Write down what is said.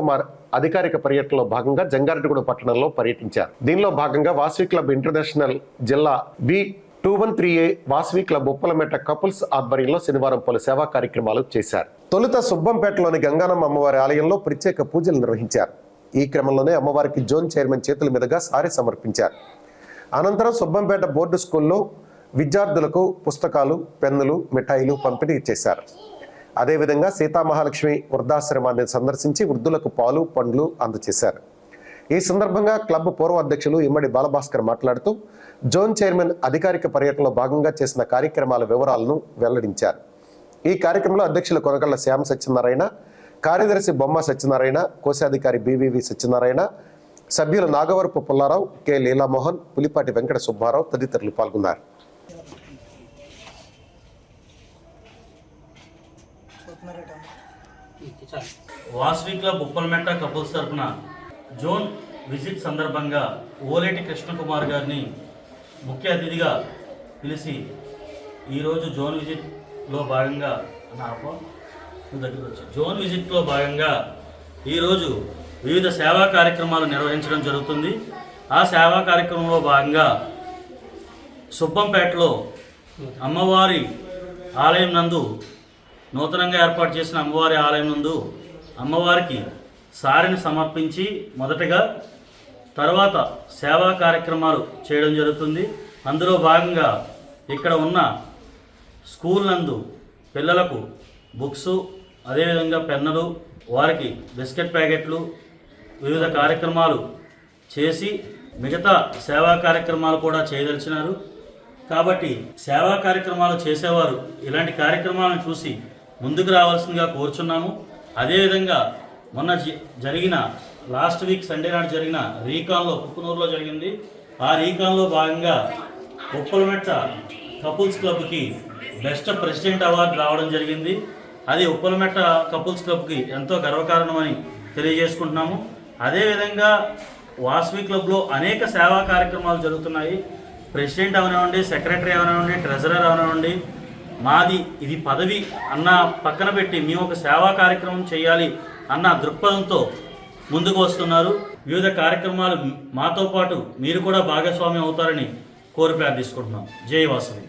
కుమార్ అధికారిక పర్యటనలో భాగంగా జంగారెడ్డిగూడ పట్టణంలో పర్యటించారు. దీనిలో భాగంగా వాసవి క్లబ్ ఇంటర్నేషనల్ జిల్లా B two one three A Vasavi club Uppalameta couples ఆధ్వర్యంలో శనివారం పలు సేవా కార్యక్రమాలు చేశారు. తొలుత సుబ్బంపేటలోని గంగానమ్మ అమ్మవారి ఆలయంలో ప్రత్యేక పూజలు నిర్వహించారు. ఈ క్రమంలోనే అమ్మవారికి జోన్ చైర్మన్ చేతుల మీదుగా సారీ సమర్పించారు. అనంతరం సుబ్బంపేట బోర్డు స్కూల్లో విద్యార్థులకు పుస్తకాలు పెన్నులు మిఠాయిలు పంపిణీ చేశారు. అదేవిధంగా సీతామహాలక్ష్మి వృద్ధాశ్రమాన్ని సందర్శించి వృద్ధులకు పాలు పండ్లు అందజేశారు. ఈ సందర్భంగా క్లబ్ పూర్వ అధ్యక్షులు ఇమ్మడి బాలభాస్కర్ మాట్లాడుతూ జోన్ చైర్మన్ అధికారిక పర్యటనలో భాగంగా చేసిన కార్యక్రమాల వివరాలను వెల్లడించారు. ఈ కార్యక్రమంలో అధ్యక్షులు కొనకళ్ళ శ్యామ సత్యనారాయణ కార్యదర్శి బొమ్మ సత్యనారాయణ కోశాధికారి బివివి సత్యనారాయణ సభ్యులు నాగవరపు పుల్లారావు కె. లీలామోహన్ పులిపాటి వెంకట సుబ్బారావు తదితరులు పాల్గొన్నారు. వాసవి క్లబ్ ఉప్పలమెట్ట కపుల్స్ తరపున జోన్ విజిట్ సందర్భంగా ఓలేటి కృష్ణకుమార్ గారిని ముఖ్య అతిథిగా పిలిచి ఈరోజు జోన్ విజిట్లో భాగంగా అన్న ఆపో, వచ్చి. జోన్ విజిట్లో భాగంగా ఈరోజు వివిధ సేవా కార్యక్రమాలు నిర్వహించడం జరుగుతుంది. ఆ సేవా కార్యక్రమంలో భాగంగా సుబ్బంపేటలో అమ్మవారి ఆలయం నందు నూతనంగా ఏర్పాటు చేసిన అమ్మవారి ఆలయం నందు అమ్మవారికి సారిని సమర్పించి మొదటగా తర్వాత సేవా కార్యక్రమాలు చేయడం జరుగుతుంది. అందులో భాగంగా ఇక్కడ ఉన్న స్కూల్ నందు పిల్లలకు బుక్స్ అదేవిధంగా పెన్నులు వారికి బిస్కెట్ ప్యాకెట్లు వివిధ కార్యక్రమాలు చేసి మిగతా సేవా కార్యక్రమాలు కూడా చేయదలిచినారు. కాబట్టి సేవా కార్యక్రమాలు చేసేవారు ఇలాంటి కార్యక్రమాలను చూసి ముందుకు రావాల్సిందిగా కోరుచున్నాము. అదేవిధంగా మొన్న జరిగిన లాస్ట్ వీక్ సండే నాడు జరిగిన రీకాన్లో కుక్కునూరులో జరిగింది. ఆ రీకాన్లో భాగంగా ఉప్పలమెట్ట కపుల్స్ క్లబ్కి బెస్ట్ ప్రెసిడెంట్ అవార్డు రావడం జరిగింది. అది ఉప్పలమెట్ట కపుల్స్ క్లబ్కి ఎంతో గర్వకారణమని తెలియజేసుకుంటున్నాము. అదేవిధంగా వాస్వి క్లబ్లో అనేక సేవా కార్యక్రమాలు జరుగుతున్నాయి. ప్రెసిడెంట్ అవనివ్వండి సెక్రటరీ అవనివ్వండి ట్రెజరర్ అవనివ్వండి మాది ఇది పదవి అన్న పక్కన పెట్టి మేము ఒక సేవా కార్యక్రమం చేయాలి అన్న దృక్పథంతో ముందుకు వస్తున్నారు. వివిధ కార్యక్రమాలు మాతో పాటు మీరు కూడా భాగస్వామ్యం అవుతారని కోరి ప్రార్థిస్తున్నాం. జై వాసవి